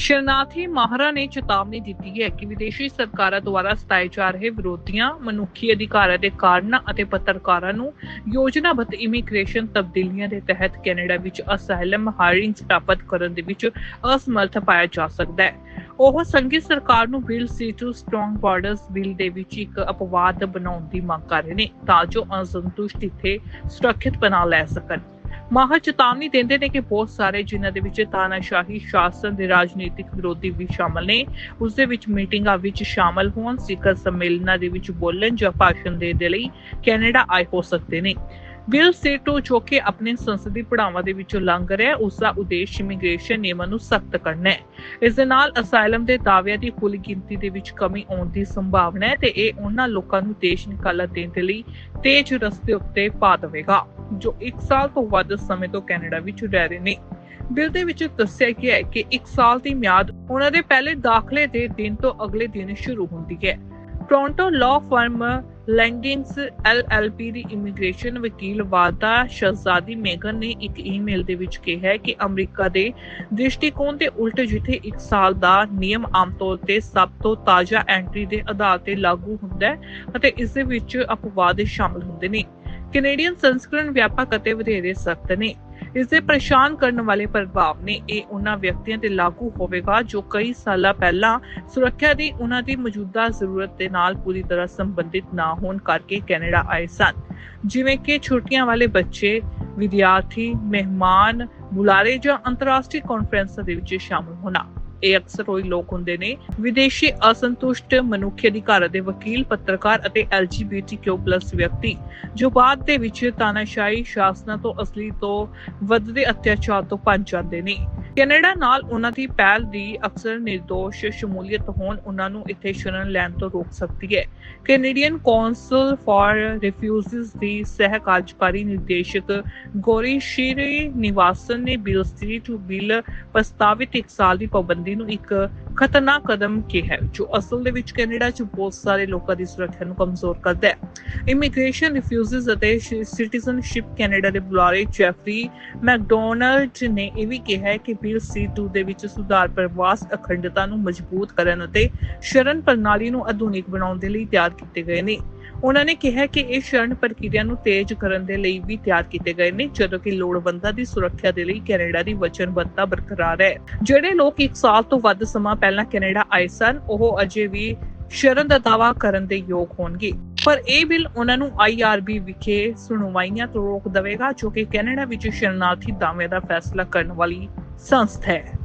ਸ਼ਰਨਾਰਥੀ ਮਾਹਰਾਂ ਨੇ ਚੇਤਾਵਨੀ ਦਿੱਤੀ ਹੈ ਕਿ ਵਿਦੇਸ਼ੀ ਸਰਕਾਰਾਂ ਦੁਆਰਾ ਸਤਾਏ ਜਾ ਰਹੇ ਵਿਰੋਧੀਆਂ, ਮਨੁੱਖੀ ਅਧਿਕਾਰਾਂ ਦੇ ਕਾਰਨਾਂ ਅਤੇ ਪੱਤਰਕਾਰਾਂ ਨੂੰ ਯੋਜਨਾਬੱਧ ਇਮੀਗ੍ਰੇਸ਼ਨ ਤਬਦੀਲੀਆਂ ਦੇ ਤਹਿਤ ਕੈਨੇਡਾ ਵਿੱਚ ਅਸਾਈਲਮ ਹਾਇਰਿੰਗ ਸਥਾਪਿਤ ਕਰਨ ਦੇ ਵਿੱਚ ਅਸਮਰਥ ਪਾਇਆ ਜਾ ਸਕਦਾ ਹੈ। ਉਹ ਸੰਘੀ ਸਰਕਾਰ ਨੂੰ bill C two strong borders bill ਦੇ ਵਿੱਚ ਇੱਕ ਅਪਵਾਦ ਬਣਾਉਣ ਦੀ ਮੰਗ ਕਰ ਰਹੇ ਨੇ ਤਾਂ ਜੋ ਅਸੰਤੁਸ਼ਟ ਇੱਥੇ ਸੁਰੱਖਿਅਤ ਬਣਾ ਲੈ ਸਕਣ। ਮਾਹਰ ਚੇਤਾਵਨੀ ਦਿੰਦੇ ਨੇ ਕਿ ਬਹੁਤ ਸਾਰੇ ਜਿਨ੍ਹਾਂ ਦੇ ਵਿੱਚ ਤਾਨਾਸ਼ਾਹੀ ਸ਼ਾਸਨ ਦੇ ਰਾਜਨੀਤਿਕ ਵਿਰੋਧੀ ਵੀ ਸ਼ਾਮਲ ਨੇ। ਉਸ ਦੇ ਵਿੱਚ ਮੀਟਿੰਗਾਂ ਵਿੱਚ ਸ਼ਾਮਲ ਹੋਣ ਸਿੱਖਰ ਸੰਮੇਲਨਾਂ ਦੇ ਵਿੱਚ ਬੋਲਣ ਜਾਂ ਭਾਸ਼ਣ ਦੇਣ ਦੇ ਲਈ ਕੈਨੇਡਾ ਆਏ ਹੋ ਸਕਦੇ ਨੇ। ਬਿੱਲ ਸੀਟੋ ਜੋ ਕਿ ਆਪਣੇ ਸੰਸਦੀ ਪੜਾਵਾਂ ਦੇ ਵਿੱਚੋਂ ਲੰਘ ਰਿਹਾ ਹੈ, ਉਸ ਦਾ ਉਦੇਸ਼ ਇਮੀਗ੍ਰੇਸ਼ਨ ਨਿਯਮਾਂ ਨੂੰ ਸਖਤ ਕਰਨਾ ਹੈ। ਇਸ ਦੇ ਨਾਲ ਅਸਾਈਲਮ ਦੇ ਦਾਅਵਿਆਂ ਦੀ ਕੁੱਲ ਗਿਣਤੀ ਦੇ ਵਿੱਚ ਕਮੀ ਆਉਣ ਦੀ ਸੰਭਾਵਨਾ ਹੈ ਤੇ ਇਹ ਉਹਨਾਂ ਲੋਕਾਂ ਨੂੰ ਦੇਸ਼ ਨਿਕਾਲਾ ਦੇਣ ਦੇ ਲਈ ਤੇਜ਼ ਰਸਤੇ ਉੱਤੇ ਪਾ ਦੇਵੇਗਾ। ਜੋ 1 ਸਾਲ ਤੋਂ ਵੱਧ ਸਮੇਂ ਤੋਂ ਕੈਨੇਡਾ ਵਿੱਚ ਰਹਿ ਰਹੇ ਨੇ। ਬਿੱਲ ਦੇ ਵਿੱਚ ਦੱਸਿਆ ਗਿਆ ਹੈ ਕਿ 1 ਸਾਲ ਦੀ ਮਿਆਦ ਉਹਨਾਂ ਦੇ ਪਹਿਲੇ ਦਾਖਲੇ ਦੇ ਦਿਨ ਤੋਂ ਅਗਲੇ ਦਿਨ ਸ਼ੁਰੂ ਹੁੰਦੀ ਹੈ। Toronto law firm Landings LLP ਦੀ ਇਮੀਗ੍ਰੇਸ਼ਨ ਵਕੀਲ ਵਾਦਾ ਸ਼ਹਜ਼ਾਦੀ ਮੇਗਨ ਨੇ ਇੱਕ ਈਮੇਲ ਦੇ ਵਿੱਚ ਕਿਹਾ ਕਿ ਅਮਰੀਕਾ ਦੇ ਦ੍ਰਿਸ਼ਟੀਕੋਣ ਦੇ ਉਲਟ ਜਿੱਥੇ 1 ਸਾਲ ਦਾ ਨਿਯਮ ਆਮ ਤੌਰ ਤੇ ਸਭ ਤੋਂ ਤਾਜ਼ਾ ਐਂਟਰੀ ਦੇ ਆਧਾਰ ਤੇ ਲਾਗੂ ਹੁੰਦਾ ਹੈ ਅਤੇ ਇਸ ਦੇ ਵਿੱਚ ਅਪਵਾਦ ਸ਼ਾਮਲ ਹੁੰਦੇ ਨੇ। ਕੈਨੇਡੀਅਨ ਸੰਸਕਰਣ ਵਿਆਪਕ ਅਤੇ ਵਧੇਰੇ ਸਖਤ ਨੇ। ਇਸ ਦੇ ਪਰੇਸ਼ਾਨ ਕਰਨ ਵਾਲੇ ਪ੍ਰਭਾਵ ਨੇ ਇਹ ਉਹਨਾਂ ਵਿਅਕਤੀਆਂ ਤੇ ਲਾਗੂ ਹੋਵੇਗਾ ਜੋ ਕਈ ਸਾਲਾਂ ਪਹਿਲਾਂ ਸੁਰੱਖਿਆ ਦੀ ਉਹਨਾਂ ਦੀ ਮੌਜੂਦਾ ਜ਼ਰੂਰਤ ਦੇ ਨਾਲ ਪੂਰੀ ਤਰ੍ਹਾਂ ਸੰਬੰਧਿਤ ਨਾ ਹੋਣ ਕਰਕੇ ਕੈਨੇਡਾ ਆਏ ਸਨ। ਜਿਵੇਂ ਕਿ ਛੁੱਟੀਆਂ ਵਾਲੇ ਬੱਚੇ, ਵਿਦਿਆਰਥੀ, ਮਹਿਮਾਨ, ਬੁਲਾਰੇ ਜਾਂ ਅੰਤਰਰਾਸ਼ਟਰੀ ਕਾਨਫਰੰਸਾਂ ਦੇ ਵਿੱਚ ਸ਼ਾਮਲ ਹੋਣਾ। ਇਹ ਅਕਸਰ ਉਹੀ ਲੋਕ ਹੁੰਦੇ ਨੇ। ਵਿਦੇਸ਼ੀ ਅਸੰਤੁਸ਼ਟ ਮਨੁੱਖੀ ਅਧਿਕਾਰ ਦੇ ਵਕੀਲ, ਪੱਤਰਕਾਰ ਅਤੇ LGBTQ+ ਵਿਅਕਤੀ, ਜੋ ਬਾਅਦ ਦੇ ਵਿੱਚ ਤਾਨਾਸ਼ਾਹੀ ਸ਼ਾਸਨਾਂ ਤੋਂ ਅਸਲੀ ਤੋਂ ਵੱਧਦੇ ਅਤਿਆਚਾਰ ਤੋਂ ਭੱਜ ਜਾਂਦੇ ਨੇ। ਕੈਨੇਡਾ ਨਾਲ ਉਹਨਾਂ ਦੀ ਪਹਿਲ ਦੀ ਅਕਸਰ ਨਿਰਦੋਸ਼ ਸ਼ਮੂਲੀਅਤ ਹੋਣ ਉਹਨਾਂ ਨੂੰ ਇੱਥੇ ਸ਼ਰਨ ਲੈਣ ਤੋਂ ਰੋਕ ਸਕਦੀ ਹੈ। ਕੈਨੇਡੀਅਨ ਕੌਂਸਲ ਫਾਰ ਰਿਫਿਊਜੀਜ਼ ਦੀ ਸਹਿ ਕਾਰਜਕਾਰੀ ਨਿਰਦੇਸ਼ਕ ਗੋਰੀ ਸ਼ੀਰੀ ਨਿਵਾਸਨ ਨੇ ਬਿੱਲ ਸੀ ਟੂ ਬਿੱਲ ਪ੍ਰਸਤਾਵਿਤ 1 ਸਾਲ ਦੀ ਪਾਬੰਦੀ ਨੂੰ ਇੱਕ ਖਤਰਨਾਕ ਕਦਮ ਕਿਹਾ ਹੈ? ਜੋ ਅਸਲ ਦੇ ਵਿੱਚ ਕੈਨੇਡਾ 'ਚ ਬਹੁਤ ਸਾਰੇ ਲੋਕਾਂ ਦੀ ਸੁਰੱਖਿਆ ਨੂੰ ਕਮਜ਼ੋਰ ਕਰਦਾ ਹੈ। ਇਮੀਗ੍ਰੇਸ਼ਨ ਰਿਫਿਊਜੀਜ਼ ਅਤੇ ਸਿਟੀਜ਼ਨਸ਼ਿਪ ਕੈਨੇਡਾ ਦੇ ਬੁਲਾਰੇ ਜੈਫਰੀ ਮੈਕਡੋਨਲਡ ਨੇ ਇਹ ਵੀ ਕਿਹਾ ਹੈ ਕਿ ਬਿੱਲ ਸੀ2 ਦੇ ਵਿੱਚ ਸੁਧਾਰ ਪ੍ਰਵਾਸ ਅਖੰਡਤਾ ਨੂੰ ਮਜ਼ਬੂਤ ਕਰਨ ਅਤੇ ਸ਼ਰਨ ਪ੍ਰਣਾਲੀ ਨੂੰ ਆਧੁਨਿਕ ਬਣਾਉਣ ਦੇ ਲਈ ਤਿਆਰ ਕੀਤੇ ਗਏ ਨੇ। ਉਹਨਾਂ ਨੇ ਕਿਹਾ ਕਿ ਇਹ ਸ਼ਰਨ ਪ੍ਰਕਿਰਿਆ ਨੂੰ ਤੇਜ਼ ਕਰਨ ਦੇ ਲਈ ਵੀ ਤਿਆਰ ਕੀਤੇ ਗਏ ਨੇ, ਜਦੋਂ ਕਿ ਲੋੜਵੰਦਾਂ ਦੀ ਸੁਰੱਖਿਆ ਦੇ ਲਈ ਕੈਨੇਡਾ ਦੀ ਵਚਨਬੱਧਤਾ ਬਰਕਰਾਰ ਹੈ। ਜਿਹੜੇ ਲੋਕ 1 ਸਾਲ ਤੋਂ ਵੱਧ ਸਮਾਂ ਪਹਿਲਾਂ ਕੈਨੇਡਾ ਆਏ ਸਨ, ਉਹ ਅਜੇ ਵੀ ਸ਼ਰਨ ਦਾ ਦਾਵਾ ਕਰਨ ਦੇ ਯੋਗ ਹੋਣਗੇ। ਪਰ ਇਹ ਬਿੱਲ ਉਹਨਾਂ ਨੂੰ ਆਈਆਰਬੀ ਵਿਖੇ ਸੁਣਵਾਈਆਂ ਤੋਂ ਰੋਕ ਦੇਵੇਗਾ, ਜੋ ਕਿ ਕੈਨੇਡਾ ਵਿੱਚ ਸ਼ਰਨਾਰਥੀ ਦਾਅਵਿਆਂ ਦਾ ਫੈਸਲਾ ਕਰਨ ਵਾਲੀ ਸੰਸਥਾ ਹੈ।